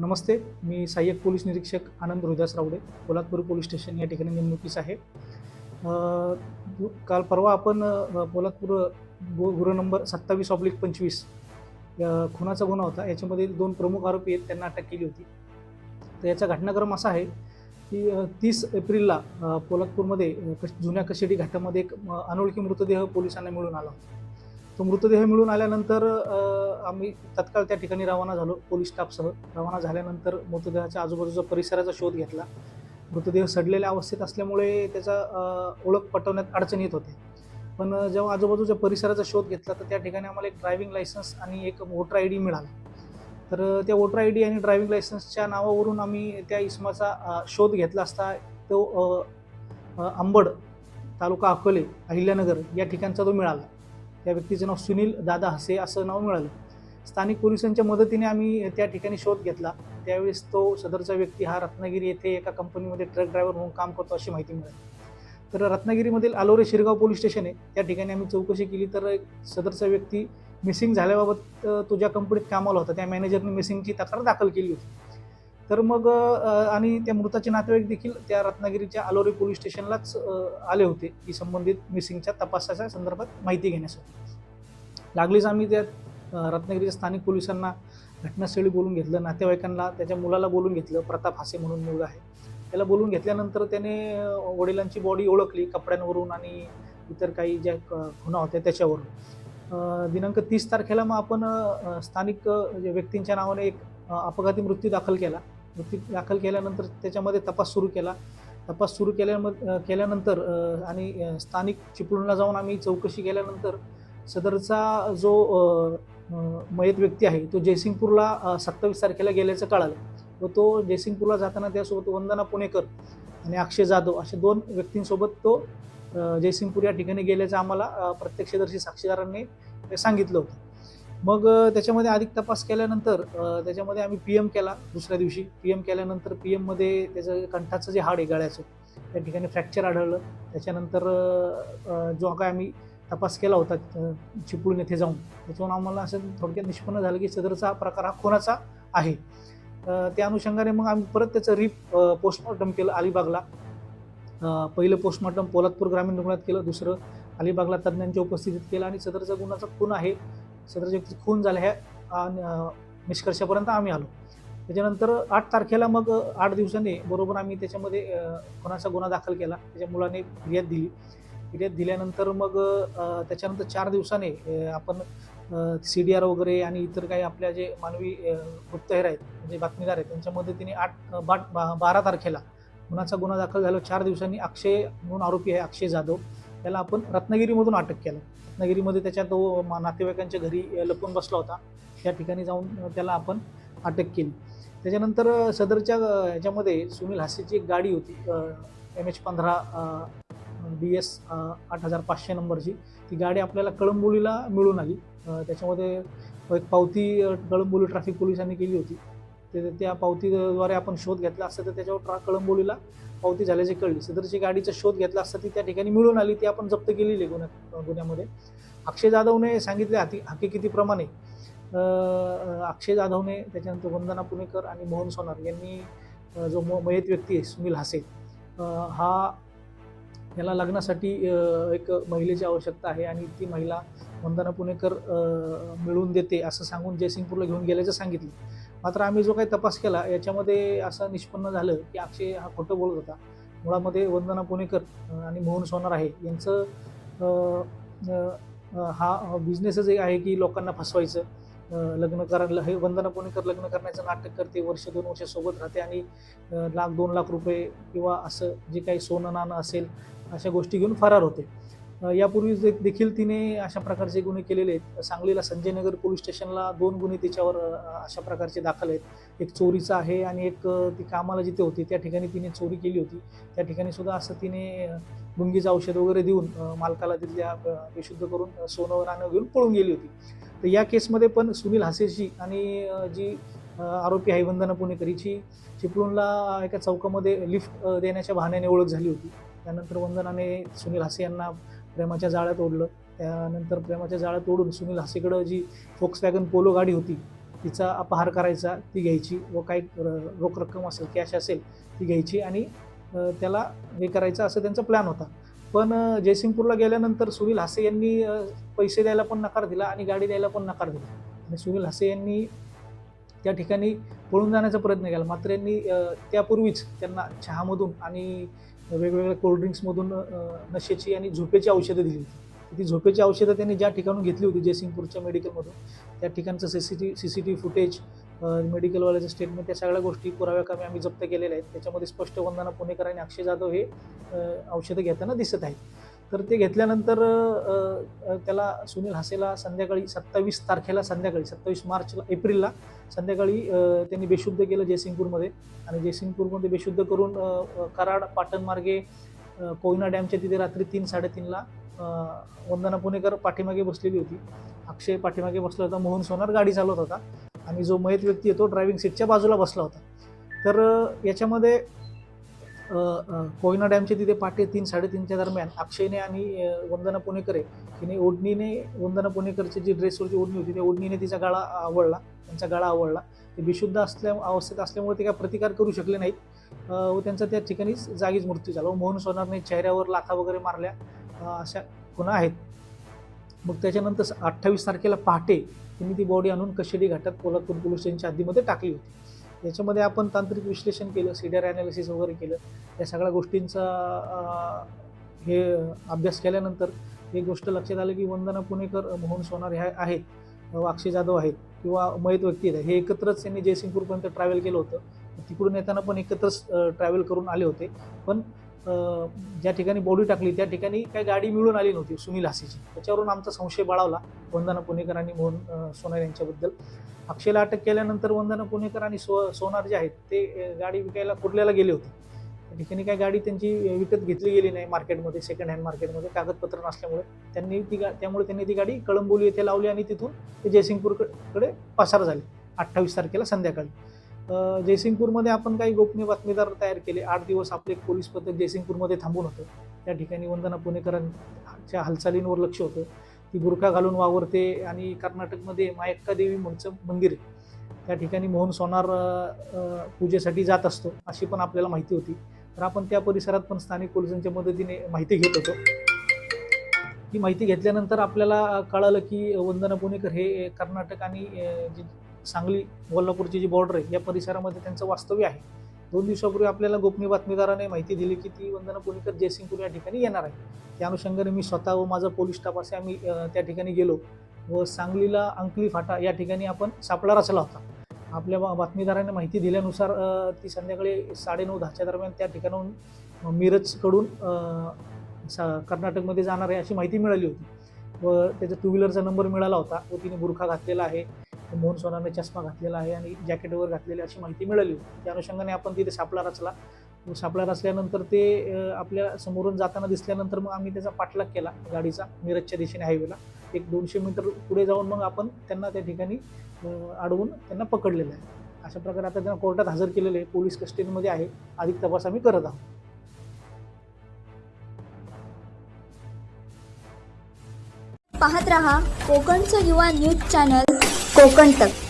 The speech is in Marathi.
नमस्ते मी सहाय्यक पोलीस निरीक्षक आनंद रोहिदास रावडे पोलादपूर पोलीस स्टेशन या ठिकाणी नेमणुकीस आहे. काल परवा आपण पोलादपूर गु गुन्हा नंबर सत्तावीस ऑब्लिक पंचवीस या खुनाचा गुन्हा होता. याच्यामध्ये दोन प्रमुख आरोपी आहेत त्यांना अटक केली होती. तर याचा घटनाक्रम असा आहे की तीस एप्रिलला पोलादपूरमध्ये कश- जुन्या कशेडी घाटामध्ये एक अनोळखी मृतदेह पोलिसांना मिळून आला होता. तो मृतदेह मिळून आल्यानंतर आम्ही तत्काळ त्या ठिकाणी रवाना झालो पोलीस स्टाफसह. रवाना झाल्यानंतर मृतदेहाच्या आजूबाजूचा परिसराचा शोध घेतला. मृतदेह सडलेल्या अवस्थेत असल्यामुळे त्याचा ओळख पटवण्यात अडचण येत होते. पण जेव्हा आजूबाजूच्या परिसराचा शोध घेतला तर त्या ठिकाणी आम्हाला एक ड्रायव्हिंग लायसन्स आणि एक वोटर आय डी मिळाला. तर त्या वोटर आय डी आणि ड्रायव्हिंग लायसन्सच्या नावावरून आम्ही त्या इसमाचा शोध घेतला असता तो आंबड तालुका अकोले अहिल्यानगर या ठिकाणचा तो मिळाला. त्या व्यक्तीचं नाव सुनील दादा हसे असं नाव मिळालं. स्थानिक पोलिसांच्या मदतीने आम्ही त्या ठिकाणी शोध घेतला. त्यावेळेस तो सदरचा व्यक्ती हा रत्नागिरी येथे एका कंपनीमध्ये ट्रक ड्रायव्हर म्हणून काम करतो अशी माहिती मिळाली. तर रत्नागिरीमधील आलोरे शिरगाव पोलीस स्टेशन आहे. त्या ठिकाणी आम्ही चौकशी केली तर एक सदरचा व्यक्ती मिसिंग झाल्याबाबत तो ज्या कंपनीत कामाला होता त्या मॅनेजरने मिसिंगची तक्रार दाखल केली होती. तर मग आणि त्या मृताचे नातेवाईक देखील त्या रत्नागिरीच्या आलोरे पोलीस स्टेशनलाच आले होते. की संबंधित मिसिंगच्या तपासाच्या संदर्भात माहिती घेण्यासाठी. लागलीच आम्ही त्या रत्नागिरीच्या स्थानिक पोलिसांना घटनास्थळी बोलून घेतलं नातेवाईकांना त्याच्या मुलाला बोलून घेतलं प्रताप हासे म्हणून मुलगा आहे. त्याला बोलून घेतल्यानंतर त्याने वडिलांची बॉडी ओळखली कपड्यांवरून आणि इतर काही ज्या क- खुणा होत्या त्याच्यावरून. दिनांक तीस तारखेला मग आपण स्थानिक व्यक्तींच्या नावाने एक अपघाती मृत्यू दाखल केला. वृत्ती दाखल केल्यानंतर त्याच्यामध्ये तपास सुरू केला. तपास सुरू केल्यामध्ये केल्यानंतर आणि स्थानिक चिपळूणला जाऊन आम्ही चौकशी केल्यानंतर सदरचा जो मयत व्यक्ती आहे तो जयसिंगपूरला सत्तावीस तारखेला गेल्याचं कळालं. व तो जयसिंगपूरला जाताना त्यासोबत वंदना पुणेकर आणि अक्षय जाधव अशा दोन व्यक्तींसोबत तो जयसिंगपूर या ठिकाणी गेल्याचं आम्हाला प्रत्यक्षदर्शी साक्षीदारांनी सांगितलं होतं. मग त्याच्यामध्ये अधिक तपास केल्यानंतर त्याच्यामध्ये आम्ही पी एम केला दुसऱ्या दिवशी. पी एम केल्यानंतर पी एममध्ये त्याचं कंठाचं जे हाड आहे गळ्याचं त्या ठिकाणी फ्रॅक्चर आढळलं. त्याच्यानंतर जो काय आम्ही तपास केला होता चिपळूण येथे जाऊन त्याच्यावरून आम्हाला असं थोडक्यात निष्पन्न झालं की सदरचा हा प्रकार हा खुनाचा आहे. त्या अनुषंगाने मग आम्ही परत त्याचं रिप पोस्टमॉर्टम केलं अलिबागला. पहिलं पोस्टमॉर्टम पोलादपूर ग्रामीण रुग्णालयात केलं दुसरं अलिबागला तज्ज्ञांच्या उपस्थितीत केलं आणि सदरचा गुन्हाचा खून आहे. सदरच्या व्यक्ती खून झाला ह्या निष्कर्षापर्यंत आम्ही आलो. त्याच्यानंतर आठ तारखेला मग आठ दिवसांनी बरोबर आम्ही त्याच्यामध्ये कोणाचा गुन्हा दाखल केला. त्याच्या मुलाने फिर्याद दिली. फिर्याद दिल्यानंतर मग त्याच्यानंतर चार दिवसाने आपण सी डी आर वगैरे आणि इतर काही आपल्या जे मानवी गुप्तहेर आहेत म्हणजे बातमीदार आहेत त्यांच्या मदतीने आठ बाट बा- बारा तारखेला गुन्हाचा गुन्हा दाखल झाला. चार दिवसांनी अक्षय म्हणून आरोपी आहे अक्षय जाधव. त्याला आपण रत्नागिरीमधून अटक केलं. रत्नागिरीमध्ये त्याच्या तो मा- नातेवाईकांच्या घरी लपून बसला होता. त्या ठिकाणी जाऊन त्याला आपण अटक केली. त्याच्यानंतर सदरच्या ह्याच्यामध्ये सुनील हासेची एक गाडी होती एम एच पंधरा डी एस आठ हजार पाचशे नंबरची. ती गाडी आपल्याला कळंबोलीला मिळून आली. त्याच्यामध्ये एक पावती कळंबोली ट्रॅफिक पोलिसांनी केली होती. ते त्या पावतीद्वारे आपण शोध घेतला असता तर त्याच्यावर ट्रा कळंबोलीला पावती झाल्याची कळली. सदरची गाडीचा शोध घेतला असता ती त्या ठिकाणी मिळून आली ती आपण जप्त केलेली आहे गुन्ह्यात गुन्ह्यामध्ये. अक्षय जाधवने सांगितले हाती हकीकितीप्रमाणे अक्षय जाधवने त्याच्यानंतर वंदना पुणेकर आणि मोहन सोनार यांनी जो म- मयत व्यक्ती आहे सुनील हासे हा याला लग्नासाठी एक महिलेची आवश्यकता आहे आणि ती महिला वंदना पुणेकर मिळवून देते असं सांगून जयसिंगपूरला घेऊन गेल्याचं सांगितलं. मात्र आम्ही जो काही तपास केला याच्यामध्ये असं निष्पन्न झालं की अक्षय हा खोटं बोलत होता. मुळामध्ये वंदना पुणेकर आणि मोहन सोनार आहे यांचं हा बिझनेसच एक आहे की लोकांना फसवायचं. लग्न करायला हे वंदना पुणेकर लग्न करण्याचं नाटक करते वर्ष दोन वर्ष सोबत राहते आणि लाख दोन लाख रुपये किंवा असं जे काही सोनं नाणं असेल अशा गोष्टी घेऊन फरार होते. यापूर्वी देखील तिने अशा प्रकारचे गुन्हे केलेले आहेत. सांगलीला संजयनगर पोलीस स्टेशनला दोन गुन्हे तिच्यावर अशा प्रकारचे दाखल आहेत. एक चोरीचा आहे आणि एक ती कामाला जिथे होती त्या ठिकाणी तिने चोरी केली होती. त्या ठिकाणी सुद्धा असं तिने गुंगीचं औषध वगैरे देऊन मालकाला तिथल्या बेशुद्ध करून सोनं रानं घेऊन पळून गेली होती. तर या केसमध्ये पण सुनील हासेची आणि जी आरोपी आहे वंदना पुणेकर हिची चिपळूणला एका चौकामध्ये लिफ्ट देण्याच्या बहाण्याने ओळख झाली होती. त्यानंतर वंदनाने सुनील हासे यांना प्रेमाच्या जाळ्यात ओढलं. त्यानंतर प्रेमाच्या जाळ्यात ओढून सुनील हासेकडं जी फोक्स वॅगन पोलो गाडी होती तिचा अपहार करायचा ती घ्यायची व काही र- रोख रक्कम असेल कॅश असेल ती घ्यायची आणि त्याला हे करायचं असं त्यांचा प्लॅन होता. पण जयसिंगपूरला गेल्यानंतर सुनील हासे यांनी पैसे द्यायला पण नकार दिला आणि गाडी द्यायला पण नकार दिला. आणि सुनील हासे यांनी त्या ठिकाणी पळून जाण्याचा प्रयत्न केला. मात्र यांनी त्यापूर्वीच त्यांना चहामधून आणि वेगवेगळ्या कोल्ड्रिंक्समधून नशेची आणि झोपेची औषधं दिली होती. ती झोपेची औषधं त्यांनी ज्या ठिकाणून घेतली होती जयसिंगपूरच्या मेडिकलमधून त्या ठिकाणचं C C T C C T footage मेडिकलवाल्याचं statement त्या सगळ्या गोष्टी पुराव्याकामी आम्ही जप्त केलेल्या आहेत. त्याच्यामध्ये स्पष्ट वंदना पुणेकर आणि अक्षय जाधव हे औषधं घेताना दिसत आहेत. तर ते घेतल्यानंतर त्याला सुनील हासेला संध्याकाळी सत्तावीस तारखेला संध्याकाळी सत्तावीस मार्चला एप्रिलला संध्याकाळी त्यांनी बेशुद्ध केलं जयसिंगपूरमध्ये. आणि जयसिंगपूरमध्ये बेशुद्ध करून कराड पाटण मार्गे कोयना डॅमच्या तिथे रात्री तीन साडेतीनला वंदना पुणेकर पाठीमागे बसलेली होती. अक्षय पाठीमागे बसला होता मोहन सोनार गाडी चालवत होता. आणि जो मयत व्यक्ती आहे तो ड्रायव्हिंग सीटच्या बाजूला बसला होता. तर याच्यामध्ये कोयना डॅमच्या तिथे पाटे तीन साडेतीनच्या दरम्यान अक्षयने आणि वंदना पुणेकर आहे तिने ओढणीने वंदना पुणेकरची जी ड्रेसवरची ओढणी होती त्या ओढणीने तिचा गाळा आवडला त्यांचा गाळा आवडला. ते बेशुद्ध असल्या अवस्थेत असल्यामुळे ते काय प्रतिकार करू शकले नाहीत. व त्यांचा त्या ठिकाणीच जागीच मृत्यू झाला. व मोहन सोनारने चेहऱ्यावर लाथा वगैरे मारल्या अशा गुन्हा आहेत. मग त्याच्यानंतर अठ्ठावीस तारखेला पहाटे त्यांनी ती बॉडी आणून कशेडी घाटात पोलादपूर पोलीस स्टेशनच्या हद्दीमध्ये टाकली होती. याच्यामध्ये आपण तांत्रिक विश्लेषण केलं सीडर ॲनालिसिस वगैरे केलं. या सगळ्या गोष्टींचा हे अभ्यास केल्यानंतर एक गोष्ट लक्षात आलं की वंदना पुणेकर मोहन सोनार ह्या आहेत. वाक्षी जाधव आहेत किंवा मयत व्यक्ती आहेत. हे एकत्रच त्यांनी जयसिंगपूरपर्यंत ट्रॅव्हल केलं होतं. तिकडून येताना पण एकत्रच ट्रॅव्हल करून आले होते. पण ज्या ठिकाणी बॉडी टाकली त्या ठिकाणी काही गाडी मिळून आली नव्हती सुनील हासेची. त्याच्यावरून आमचा संशय बाळावला वंदना पुणेकर आणि मोहन सोनार यांच्याबद्दल. अक्षयला अटक केल्यानंतर वंदना पुणेकर आणि सो सोनार जे आहेत ते गाडी विकायला कुर्ल्याला गेले होते. त्या ठिकाणी काही गाडी त्यांची विकत घेतली गेली नाही मार्केटमध्ये सेकंड हँड मार्केटमध्ये कागदपत्र नसल्यामुळे. त्यांनी ती गा त्यामुळे त्यांनी ती गाडी कळंबोली येथे लावली आणि तिथून ते जयसिंगपूरकडे पसार झाले अठ्ठावीस तारखेला संध्याकाळी. जयसिंगपूरमध्ये आपण काही गोपनीय बातमीदार तयार केले. आठ दिवस आपले पोलीस पथक जयसिंगपूरमध्ये थांबून होतं. त्या ठिकाणी वंदना पुणेकरांच्या हालचालींवर लक्ष होतं. ती बुरखा घालून वावरते आणि कर्नाटकमध्ये मायक्का देवी म्हणचं मंदिर आहे. त्या ठिकाणी मोहन सोनार पूजेसाठी जात असतो अशी पण आपल्याला माहिती होती. तर आपण त्या परिसरात पण स्थानिक पोलिसांच्या मदतीने माहिती घेत होतो. ही माहिती घेतल्यानंतर आपल्याला कळालं की वंदना पुणेकर हे कर्नाटक आणि जे सांगली कोल्हापूरची जी बॉर्डर आहे या परिसरामध्ये त्यांचं वास्तव्य आहे. दोन दिवसापूर्वी आपल्याला गोपनीय बातमीदाराने माहिती दिली की ती वंदना पुणेकर जयसिंगपूर या ठिकाणी येणार आहे. त्या अनुषंगाने मी स्वतः व माझा पोलीस स्टाफ असे आम्ही त्या ठिकाणी गेलो व सांगलीला अंकली फाटा या ठिकाणी आपण सापळा रचला होता. आपल्या बा- बातमीदाराने माहिती दिल्यानुसार ती संध्याकाळी साडेनऊ दहाच्या दरम्यान त्या ठिकाणाहून मिरजकडून सा कर्नाटकमध्ये जाणार आहे अशी माहिती मिळाली होती. व त्याचा टू व्हीलरचा नंबर मिळाला होता व तिने बुरखा घातलेला आहे. मोहन सोनाने चष्मा घातलेला आहे आणि जॅकेट वगैरे घातलेली अशी माहिती मिळाली. होती त्या अनुषंगाने आपण तिथे सापळा रचला. सापळा रचल्यानंतर ते आपल्या समोरून जाताना दिसल्यानंतर मग आम्ही त्याचा पाठलाग केला गाडीचा मिरजच्या दिशेने हायवेला एक दोनशे मीटर पुढे जाऊन मग आपण त्यांना त्या ठिकाणी अडवून त्यांना पकडलेलं आहे. अशा प्रकारे आता त्यांना कोर्टात हजर केलेले आहे. पोलीस कस्टडीमध्ये आहे. अधिक तपास आम्ही करत आहोत. पाहत रहा कोकणचं युवा न्यूज चॅनल. कोकण तक.